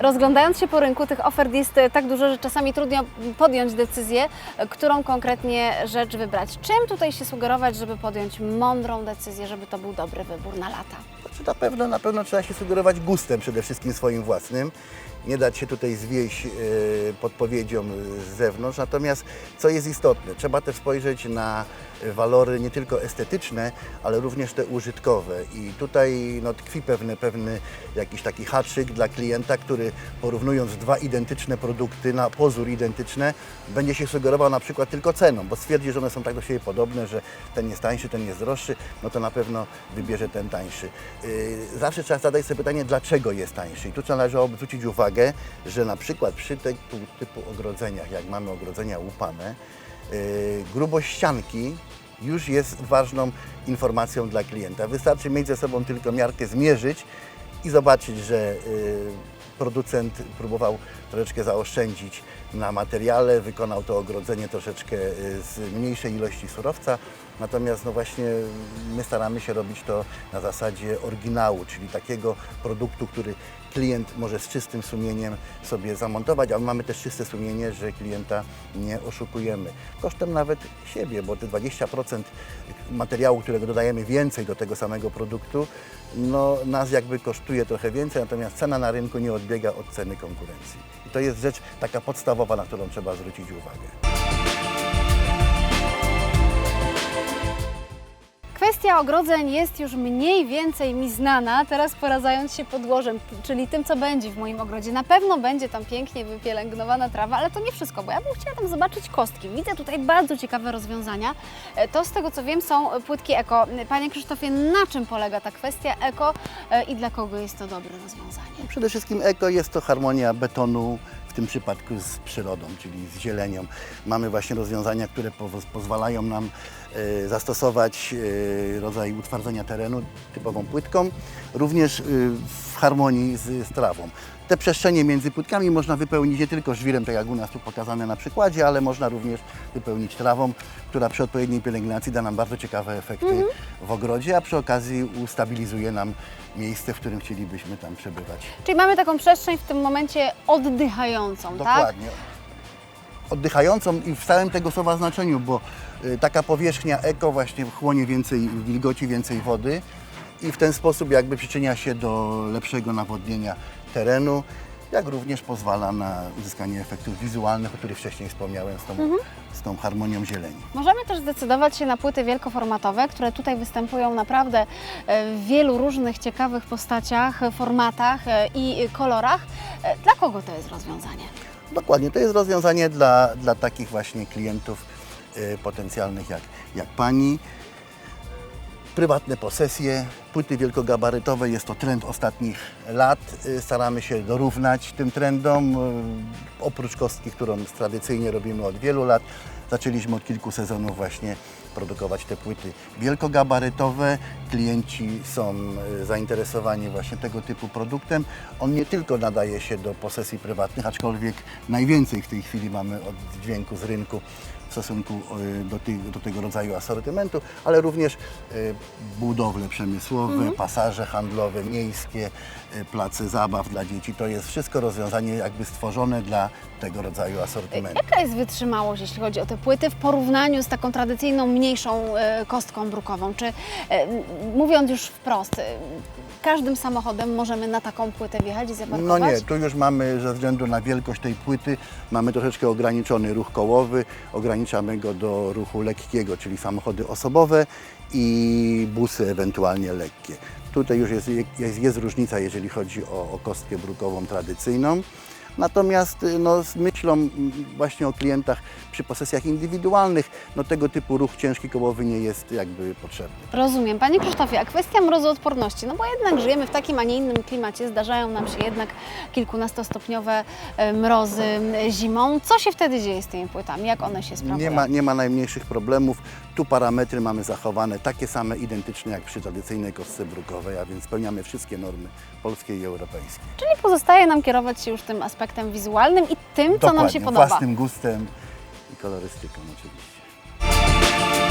Rozglądając się po rynku, tych ofert jest e, tak dużo, że czasami trudno podjąć decyzję, e, którą konkretnie rzecz wybrać. Czym tutaj się sugerować, żeby podjąć mądrą decyzję, żeby to był dobry wybór na lata? Znaczy na pewno, na pewno trzeba się sugerować gustem przede wszystkim swoim własnym. Nie dać się tutaj zwieść e, podpowiedziom z zewnątrz. Natomiast co jest istotne, trzeba też spojrzeć na walory nie tylko estetyczne, ale również te użytkowe. I tutaj no, tkwi pewne, pewny jakiś taki haczyk dla klienta, który porównując dwa identyczne produkty, na pozór identyczne, będzie się sugerował na przykład tylko ceną, bo stwierdzi, że one są tak do siebie podobne, że ten jest tańszy, ten jest droższy, no to na pewno wybierze ten tańszy. Yy, Zawsze trzeba zadać sobie pytanie, dlaczego jest tańszy. I tu należałoby zwrócić uwagę, że na przykład przy tego typu ogrodzeniach, jak mamy ogrodzenia łupane, yy, grubość ścianki już jest ważną informacją dla klienta. Wystarczy mieć ze sobą tylko miarkę, zmierzyć i zobaczyć, że y, producent próbował troszeczkę zaoszczędzić na materiale, wykonał to ogrodzenie troszeczkę y, z mniejszej ilości surowca, natomiast no właśnie my staramy się robić to na zasadzie oryginału, czyli takiego produktu, który klient może z czystym sumieniem sobie zamontować, a my mamy też czyste sumienie, że klienta nie oszukujemy. Kosztem nawet siebie, bo te 20% materiału, którego dodajemy więcej do tego samego produktu, no nas jakby kosztuje trochę więcej, natomiast cena na rynku nie odbiega od ceny konkurencji. I to jest rzecz taka podstawowa, na którą trzeba zwrócić uwagę. Kwestia ogrodzeń jest już mniej więcej mi znana, teraz poradzając się podłożem, czyli tym, co będzie w moim ogrodzie. Na pewno będzie tam pięknie wypielęgnowana trawa, ale to nie wszystko, bo ja bym chciała tam zobaczyć kostki. Widzę tutaj bardzo ciekawe rozwiązania. E, To z tego, co wiem, są płytki eko. Panie Krzysztofie, na czym polega ta kwestia eko e, i dla kogo jest to dobre rozwiązanie? Przede wszystkim eko jest to harmonia betonu, w tym przypadku z przyrodą, czyli z zielenią. Mamy właśnie rozwiązania, które po, pozwalają nam zastosować e, rodzaj utwardzenia terenu typową płytką, również e, w harmonii z, z trawą. Te przestrzenie między płytkami można wypełnić nie tylko żwirem, tak jak u nas tu pokazane na przykładzie, ale można również wypełnić trawą, która przy odpowiedniej pielęgnacji da nam bardzo ciekawe efekty w ogrodzie, a przy okazji ustabilizuje nam miejsce, w którym chcielibyśmy tam przebywać. Czyli mamy taką przestrzeń w tym momencie oddychającą, tak? Dokładnie. Oddychającą i w całym tego słowa znaczeniu, bo y, taka powierzchnia eko właśnie chłonie więcej wilgoci, więcej wody i w ten sposób jakby przyczynia się do lepszego nawodnienia terenu, jak również pozwala na uzyskanie efektów wizualnych, o których wcześniej wspomniałem z tą, z tą harmonią zieleni. Możemy też zdecydować się na płyty wielkoformatowe, które tutaj występują naprawdę e, w wielu różnych ciekawych postaciach, formatach e, i kolorach. E, Dla kogo to jest rozwiązanie? Dokładnie, to jest rozwiązanie dla, dla takich właśnie klientów y, potencjalnych jak, jak Pani. Prywatne posesje, płyty wielkogabarytowe jest to trend ostatnich lat. Y, Staramy się dorównać tym trendom. Y, Oprócz kostki, którą tradycyjnie robimy od wielu lat, zaczęliśmy od kilku sezonów właśnie produkować te płyty wielkogabarytowe. Klienci są y, zainteresowani właśnie tego typu produktem. On nie tylko nadaje się do posesji prywatnych, aczkolwiek najwięcej w tej chwili mamy oddźwięku z rynku w stosunku y, do, tych, do tego rodzaju asortymentu, ale również y, budowle przemysłowe, pasaże handlowe, miejskie, y, place zabaw dla dzieci. To jest wszystko rozwiązanie jakby stworzone dla tego rodzaju asortymentu. Jaka jest wytrzymałość, jeśli chodzi o te płyty w porównaniu z taką tradycyjną, mniejszą e, kostką brukową? Czy e, mówiąc już wprost, e, każdym samochodem możemy na taką płytę wjechać i No zaparkować? nie, tu już mamy ze względu na wielkość tej płyty, mamy troszeczkę ograniczony ruch kołowy, ograniczamy go do ruchu lekkiego, czyli samochody osobowe i busy ewentualnie lekkie. Tutaj już jest, jest, jest różnica, jeżeli chodzi o, o kostkę brukową tradycyjną. Natomiast y, no, z myślą właśnie o klientach przy posesjach indywidualnych, no, tego typu ruch ciężki kołowy nie jest jakby potrzebny. Rozumiem. Panie Krzysztofie, a kwestia mrozoodporności, no bo jednak żyjemy w takim, a nie innym klimacie, zdarzają nam się jednak kilkunastostopniowe e, mrozy zimą. Co się wtedy dzieje z tymi płytami? Jak one się sprawują? Nie ma, nie ma najmniejszych problemów. Tu parametry mamy zachowane takie same, identyczne jak przy tradycyjnej kostce brukowej, a więc spełniamy wszystkie normy polskie i europejskie. Czyli pozostaje nam kierować się już tym aspektem wizualnym i tym, co nam się Dokładnie, podoba. własnym gustem i kolorystyką oczywiście.